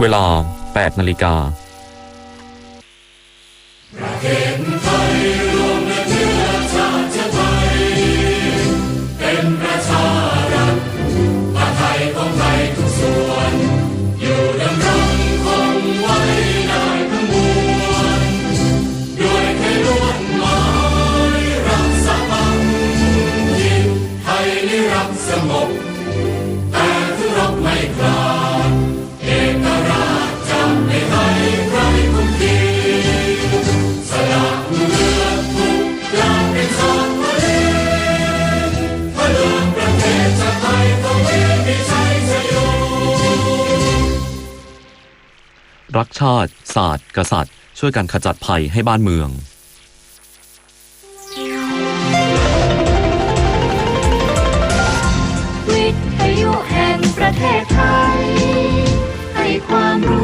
เวลา 8 นาฬิกา รักชาติ ศาสตร์ กษัตริย์ ช่วยกันขจัดภัยให้บ้านเมือง วิทยุแห่งประเทศไทย ให้ความรู้